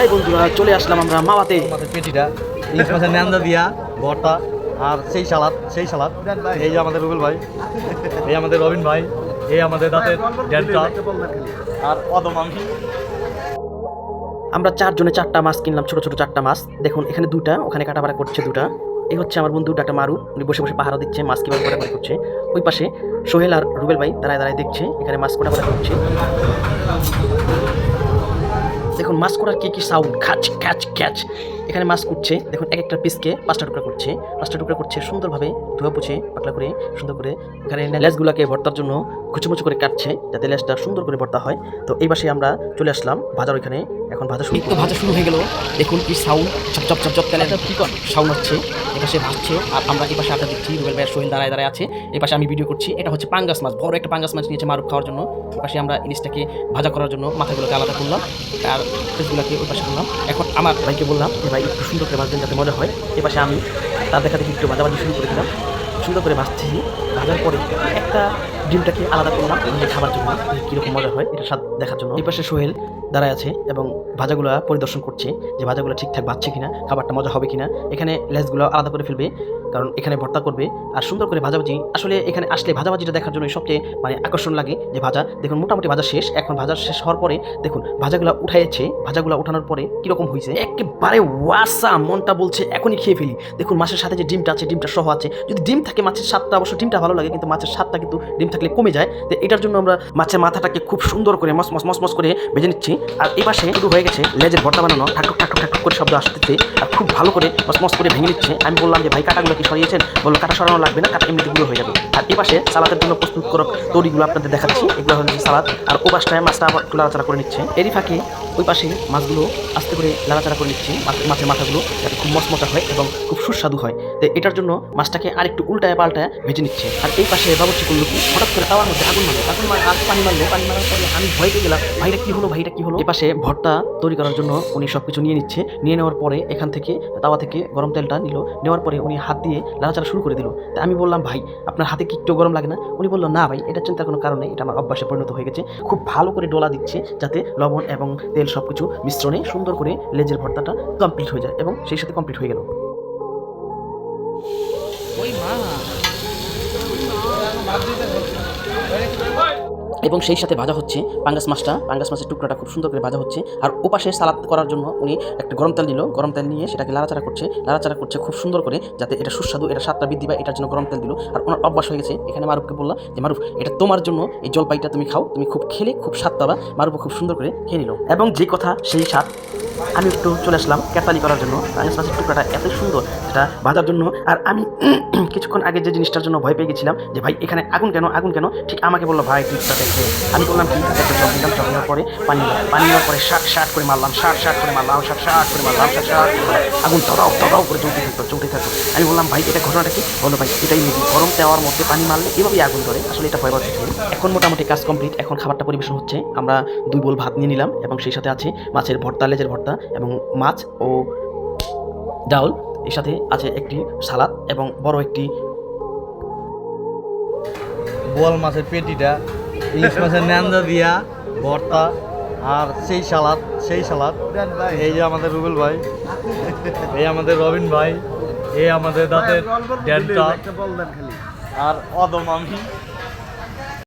High বন্ধুরা চলে আসলাম আমরা মাওয়াতে পেটিটা। ইলিশ মাছের ন্যান্দা দিয়া ভর্তা আর সেই সালাদ সেই সালাদ। এই যে আমাদের রুবেল ভাই এই আমাদের রবিন ভাই এই আমাদের দাঁতের ড্যানটা আর অদম আমি। আমরা চারজনে চারটা মাছ কিনলাম ছোট ছোট চারটা মাছ। দেখুন এখানে দুটা ওখানে কাটাবাড়া করছে দুটা এই হচ্ছে আমার বন্ধু ডাটা মারু উনি বসে বসে পাহারা দিচ্ছে মাছ কীভাবে কাটাবাড়ি করছে। ওই পাশে সোহেল আর রুবেল ভাই দাঁড়ায় দাঁড়ায় দেখছে এখানে মাছ কাটাবাড়া করছে। দেখুন মাছ করার কি কি সাউন্ড খ্যাচ খ্যাচ খ্যাচ এখানে মাছ করছে দেখুন এক একটা পিসকে পাঁচটা টুকরা করছে। পাঁচটা টুকরা করছে সুন্দরভাবে ধোয়া পুছে পাতলা করে সুন্দর করে। এখানে লেসগুলোকে ভর্তার জন্য কুচুমুচু করে কাটছে যাতে লেসটা সুন্দর করে ভর্তা হয়। তো এই পাশে আমরা চলে আসলাম ভাজার ওইখানে। এখন ভাজা শুরু ভাজা শুরু হয়ে গেল। দেখুন কি সাউন্ড চপ চপ চপ চপ তেলে কি কর? সাউন্ড হচ্ছে এপাশে ভাসছে। আর আমরা এই পাশে আটা দিচ্ছি। রুবেল ভাইয়ের সোহেল দাঁড়ায় দাঁড়ায় আছে। এই পাশে আমি ভিডিও করছি। এটা হচ্ছে পাঙ্গাস মাছ। বড় একটা পাঙ্গাস মাছ নিয়েছে মারুফ খাওয়ার জন্য। ওই পাশে আমরা ইলিশটাকে ভাজা করার জন্য মাথাগুলোকে আলাদা করলাম। আর ফেসগুলোকে ওই পাশে করলাম। এখন আমার ভাইকে বললাম যে, ভাই, একটু সুন্দর করে ভাজবেন যাতে মজা হয়। এই পাশে আমি তার দেখা দেখি একটু ভাজাভাজি শুরু করে দিলাম। সুন্দর করে ভাজছি ভাজার পরে একটা ডিমটাকে আলাদা করলাম নিজে খাবার জন্য কীরকম মজা হয় এটা স্বাদ দেখার জন্য। এই পাশে সোহেল দাঁড়ায় আছে এবং ভাজাগুলো পরিদর্শন করছে যে ভাজাগুলো ঠিকঠাক বাজছে কিনা, খাবারটা মজা হবে কিনা। এখানে লেসগুলো আলাদা করে ফেলবে, কারণ এখানে ভর্তা করবে। আর সুন্দর করে ভাজাভাজি, আসলে এখানে আসলে ভাজাভাজিটা দেখার জন্য সবচেয়ে মানে আকর্ষণ লাগে যে ভাজা। দেখুন, মোটামুটি ভাজা শেষ, এখন ভাজা শেষ হওয়ার পরে দেখুন, ভাজাগুলো উঠাইছে, ভাজাগুলো উঠানোর পরে কীরকম হয়েছে একেবারে ওয়াসা, মনটা বলছে, এখনই খেয়ে ফেলি। দেখুন, মাছের সাথে যে ডিমটা আছে, ডিমটা সহ আছে। যদি ডিম থাকে মাছের স্বাদটা অবশ্য ডিমটা ভালো লাগে, কিন্তু মাছের স্বাদটা কিন্তু ডিম থাকলে কমে যায়। তো এটার জন্য আমরা মাছের মাথাটাকে খুব সুন্দর করে মস মস মস মস করে ভেজে নিচ্ছি। আর এই পাশে শুরু হয়ে গেছে লেজের ভর্তা বানানো। ঠাকুর ঠাকুর ঠাকুর করে শব্দ আসতেছে। আর খুব ভালো করে মস মস করে ভেঙে নিচ্ছে। আমি বললাম যে, ভাই, কাটাগুলো কি সরিয়েছেন? বলল, কাটা সরানো লাগবে না, কাটা এমনিতে গুঁড়ো হয়ে যাবে। আর এই পাশে সালাদের জন্য প্রস্তুত করো তৈরিগুলো আপনাদের দেখাচ্ছি। এগুলো হচ্ছে সালাদ। আর ও পাশটায় মাছটা আবার লাড়াচাড়া করে নিচ্ছে। এরই ফাঁকে ওই পাশে মাছগুলো আস্তে করে লাড়াচাড়া করে নিচ্ছে, মাছ- মাছের মাথাগুলো, যাতে খুব মচমচা হয় এবং খুব সুস্বাদু হয়। তো এটার জন্য মাছটাকে আর একটু উল্টায় পাল্টায় ভেজে নিচ্ছে। আর এই পাশে বাবুর্চি করল হঠাৎ করে তাওয়ার মধ্যে আগুন মারলো আগুন মার পানি মারলো, পানি মারার পরে আমি ভয় পেয়ে গেলাম, ভাইটা কি হলো, ভাইটা কি হলো? এই পাশে ভর্তা তৈরি করার জন্য উনি সব কিছু নিয়ে নিচ্ছে, নিয়ে নেওয়ার পরে এখান থেকে তাওয়া থেকে গরম তেলটা নিল, নেওয়ার পরে উনি হাত দিয়ে লাড়াচাড়া শুরু করে দিল। তা আমি বললাম, ভাই, আপনার হাতে কি একটু গরম লাগে না? উনি বলল, না ভাই, এটা চিন্তার কোনো কারণ এটা আমার অভ্যাসে পরিণত হয়ে গেছে। খুব ভালো করে ডোলা দিচ্ছে যাতে লবণ এবং তেল সব কিছু মিশ্রণে সুন্দর করে লেজের ভর্তাটা কমপ্লিট হয়ে যায় এবং সেই সাথে কমপ্লিট হয়ে গেল। এবং সেই সাথে ভাজা হচ্ছে পাঙ্গাস মাছটা। পাঙ্গাস মাছের টুকরাটা খুব সুন্দর করে ভাজা হচ্ছে। আর ওপাশে সালাদ করার জন্য উনি একটা গরম তেল নিল গরম তেল নিয়ে সেটাকে লাড়াচাড়া করছে। লাড়াচাড়া করছে খুব সুন্দর করে যাতে এটা সুস্বাদু, এটা স্বাদটা বৃদ্ধি পায়, এটার জন্য গরম তেল দিল। আর ওনার অভ্যাস হয়ে গেছে। এখানে মারুফকে বললাম যে, মারুফ, এটা তোমার জন্য এই জলপাইটা তুমি খাও। তুমি খুব খেলে, খুব স্বাদ পাবা। মারুফ খুব সুন্দর করে খেয়ে নিল। এবং যে কথা সেই স্বাদ আমি একটু চলে আসলাম ক্যাতালি করার জন্য। পাঙ্গাস মাছের টুকরাটা এত সুন্দর, সেটা ভাজার জন্য। আর আমি কিছুক্ষণ আগে যে জিনিসটার জন্য ভয় পেয়ে গেছিলাম, যে ভাই, এখানে আগুন কেন আগুন কেন? ঠিক আমাকে বলল, ভাই টিপটা দেখে। আমি বললাম কি একটা জল দিলাম জল দেওয়ার পরে পানি পানি দেওয়ার পরে শাক শাক করে মারলাম, শাক শাক করে মারলাম, শাক শাক করে মারলাম, শাক শাক করে। আগুন তদাও তদাও করে জ্বলতে থাকতো জ্বলতে থাকতো। আমি বললাম, ভাই, এটা ঘটনাটা কি? বলল, ভাই, এটাই নাকি গরম দেওয়ার মধ্যে পানি মারলে এভাবেই আগুন ধরে। আসলে এটা ভয় পাচ্ছে এখন মোটামুটি কাজ কমপ্লিট। এখন খাবারটা পরিবেশন হচ্ছে। আমরা দুই বোল ভাত নিয়ে নিলাম এবং সেই সাথে আছে মাছের ভর্তা, লেজের ভর্তা এবং মাছ ও ডাউল এর সাথে আছে একটি সালাদ এবং বড় একটি বোয়াল মাছের পেটিটা, ইলিশ মাছের ন্যান্দা দিয়া, ভর্তা আর সেই সালাদ সেই সালাদ। এই যে আমাদের রুবেল ভাই, এই আমাদের রবিন ভাই, এই আমাদের দাঁতের আর অদম আমি।